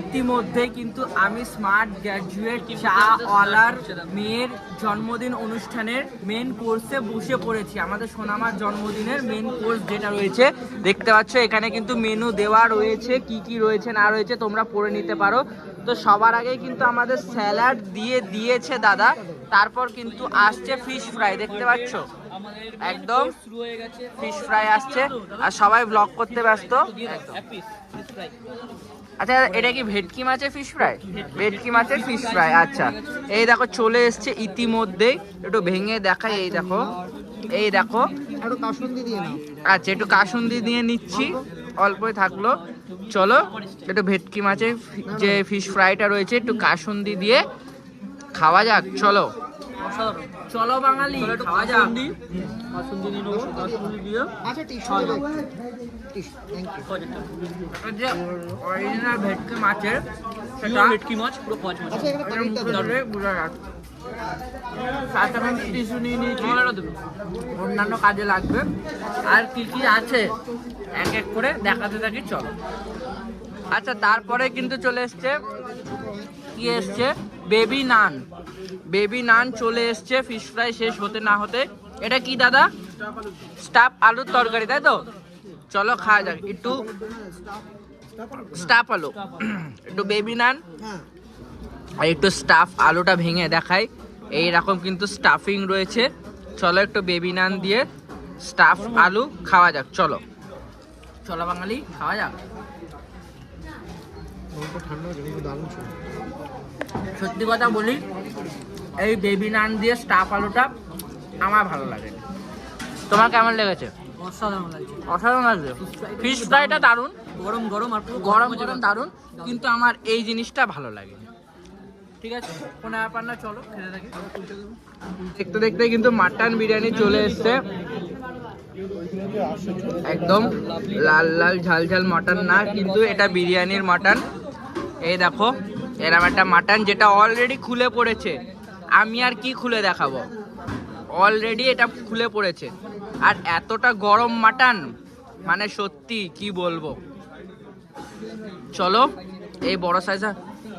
ইতিমধ্যে কিন্তু আমি স্মার্ট গ্র্যাজুয়েট চা ওয়ালার মেয়ের জন্মদিন অনুষ্ঠানের মেন কোর্সে বসে পড়েছি। আমাদের সোনামার জন্মদিনের মেন কোর্স যেটা রয়েছে, দেখতে পাচ্ছ, এখানে কিন্তু মেনু দেওয়া রয়েছে, কি কি রয়েছে, না রয়েছে, তোমরা পড়ে নিতে পারো। তো সবার আগে কিন্তু আমাদের স্যালাড দিয়ে দিয়েছে দাদা, তারপর কিন্তু আসছে ফিশ ফ্রাই দেখতে পাচ্ছ? একদম ফিশ ফ্রাই আসছে, আর সবাই ব্লগ করতে ব্যস্ত। একদম। আচ্ছা এটা কি ভেটকি মাছের ফিশ ফ্রাই ভেটকি মাছের ফিশ ফ্রাই আচ্ছা। এই দেখো চলে এসছে ইতিমধ্যেই একটু ভেঙে দেখাই এই দেখো। এই দেখো। একটু কাসুন্দি দিয়ে নাও। আচ্ছা একটু কাসুন্দি দিয়ে নিচ্ছি। অল্পই থাকল। চলো একটু ভেটকি মাছের যে ফিশ ফ্রাইটা রয়েছে একটু কাসুন্দি দিয়ে খাওয়া যাক। চলো। চলো বাঙালি খাওয়া যাক। নিয়ে নেব দিয়ে আচ্ছা টিস্যু যে অরিজিনাল ভেটকি মাছের সেটা। ভেটকি মাছ পুরো পাঁচ মাছ। আচ্ছা বোঝা যাচ্ছে সাথে আমি টিস্যু নিয়ে নিয়েছি। অন্যান্য কাজে লাগবে। আর কি কি আছে? এক এক করে দেখাতে থাকি চলো। আচ্ছা তারপরে কিন্তু চলে এসছে কি এসছে? বেবি নান। বেবি নান চলে এসছে ফিশ ফ্রাই শেষ হতে না হতে। এটা কি দাদা? স্টাফ আলুর তরকারি তাই তো? চলো খাওয়া যাক একটু স্টাফ আলু। একটু বেবি নান আর একটু স্টাফ আলুটা ভেঙে দেখাই। এই রকম কিন্তু স্টাফিং রয়েছে। চলো একটু বেবি নান দিয়ে স্টাফ আলু খাওয়া যাক চলো। চলো বাঙালি খাওয়া যাক। সত্যি কথা বলি এই বেবি নান দিয়ে স্টাফ আলুটা আমার ভালো লাগে। তোমার কেমন লেগেছে? অসাধারণ লাগছে। অসাধারণ লাগছে? ফিশ ফ্রাইটা দারুণ। গরম গরম আর পুরো গরম গরম দারুণ। কিন্তু আমার এই জিনিসটা ভালো লাগে ঠিক আছে? কোনো ব্যাপার না চলো খেতে থাকি। দেখতে দেখতে কিন্তু মাটন বিরিয়ানি চলে এসছে। একদম লাল লাল ঝাল ঝাল মাটন না কিন্তু এটা বিরিয়ানির মাটন এই দেখো এরম একটা মাটন যেটা অলরেডি খুলে পড়েছে। আমি আর কি খুলে দেখাবো? অলরেডি এটা খুলে পড়েছে। আর এতটা গরম মাটন? মানে সত্যি, কি বলব? চলো, এই বড় সাইজের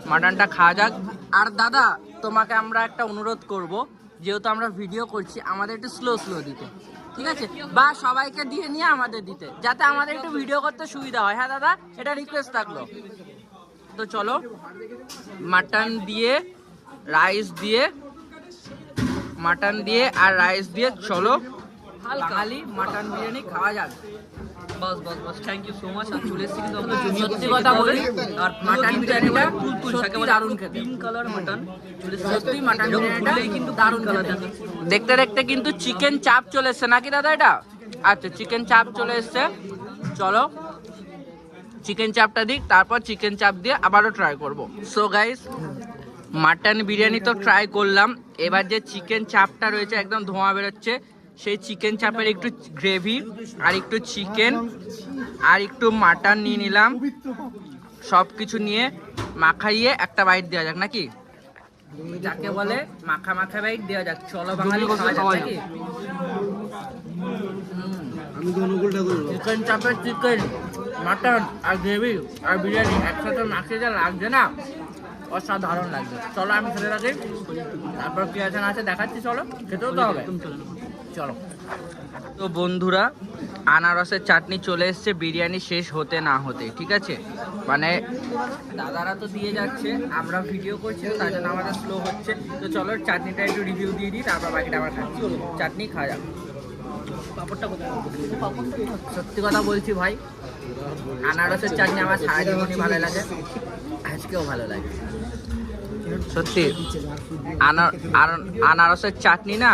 মাটনটা খাওয়া যাক। আর দাদা, তোমাকে আমরা একটা অনুরোধ করব, যেহেতু আমরা ভিডিও করছি, আমাদের একটু স্লো স্লো দিতে। ঠিক আছে? বা সবাইকে দিয়ে নিয়ে আমাদের দিতে, যাতে আমাদের একটু ভিডিও করতে সুবিধা হয়। হ্যাঁ দাদা? এটা রিকোয়েস্ট থাকল। তো চলো, মাটন দিয়ে রাইস দিয়ে মাটন দিয়ে আর রাইস দিয়ে চলো। বাঙালি মাটন বিরিয়ানি খাওয়া যাক। বাস বাস বাস থ্যাংক ইউ সো মাচ আর চলে এসেছি কিন্তু আমাদের সত্যি কথা বলি, আর মাটন বিরিয়ানিটা তুলতুল সত্যি দারুণ খেতে। পিঙ্ক কালার মাটন চলে সত্যি মাটন বিরিয়ানিটা কিন্তু দারুণ কালার দেখতে দেখতে কিন্তু চিকেন চাপ চলে এসছে নাকি দাদা এটা? আচ্ছা চিকেন চাপ চলে এসছে। চলো চিকেন চাপটা দিক তারপর চিকেন চাপ দিয়ে আবারও ট্রাই করব। সো গাইস মাটন বিরিয়ানি তো ট্রাই করলাম। এবার যে চিকেন চাপটা রয়েছে একদম ধোঁয়া বেরোচ্ছে সেই চিকেন চাপের একটু গ্রেভি আর একটু চিকেন আর একটু মাটন নিয়ে নিলাম। সব কিছু নিয়ে মাখাইয়ে একটা বাইট দেওয়া যাক নাকি? যাকে বলে মাখা মাখা বাইট দেওয়া যাক। চলো বাঙালি খাওয়া যাক। নাকি আমি তো অনুকূলটা করব। চিকেন চাপের চিকেন মাটন আর গ্রেভি আর বিরিয়ানি একসাথে মাখিয়ে যা লাগছে না। অসাধারণ লাগবে। চলো আমি খেতে থাকি। তারপর কি আছে না আছে দেখাচ্ছি, চলো। খেতেও তো হবে। চলো। তো বন্ধুরা, আনারসের চাটনি চলে এসছে, বিরিয়ানি শেষ হতে না হতে, ঠিক আছে? মানে দাদারা তো দিয়ে যাচ্ছে, আমরা ভিডিও করছি তার জন্য আমাদের স্লো হচ্ছে। তো চলো, চাটনিটা একটু রিভিউ দিয়ে দিই, তারপর বাকিটা আবার খাচ্ছি। চাটনি খাওয়া কোথায় সত্যি কথা বলছি ভাই আনারসের চাটনি আমার সারা জীবনই ভালো লাগে। আজকেও ভালো লাগে। সত্যি আনার আনার- আনারসের চাটনি না?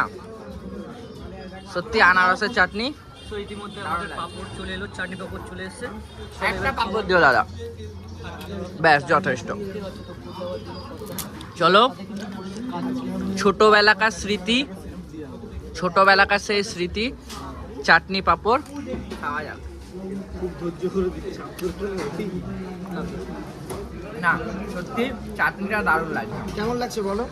সত্যি আনারসের চাটনি? তো ইতিমধ্যে আমাদের পাপড় চলে এলো চাটনি পাপড় চলে এসেছে। একটা পাপড় দিও দাদা। ব্যাস যথেষ্ট। চলো ছোটবেলাকার স্মৃতি ছোটবেলাকার সেই স্মৃতি চাটনি পাপড়। খাওয়া যাবে। খুব ধৈর্য করে না সত্যি চাটনিটা দারুণ লাগে। কেমন লাগছে বলো?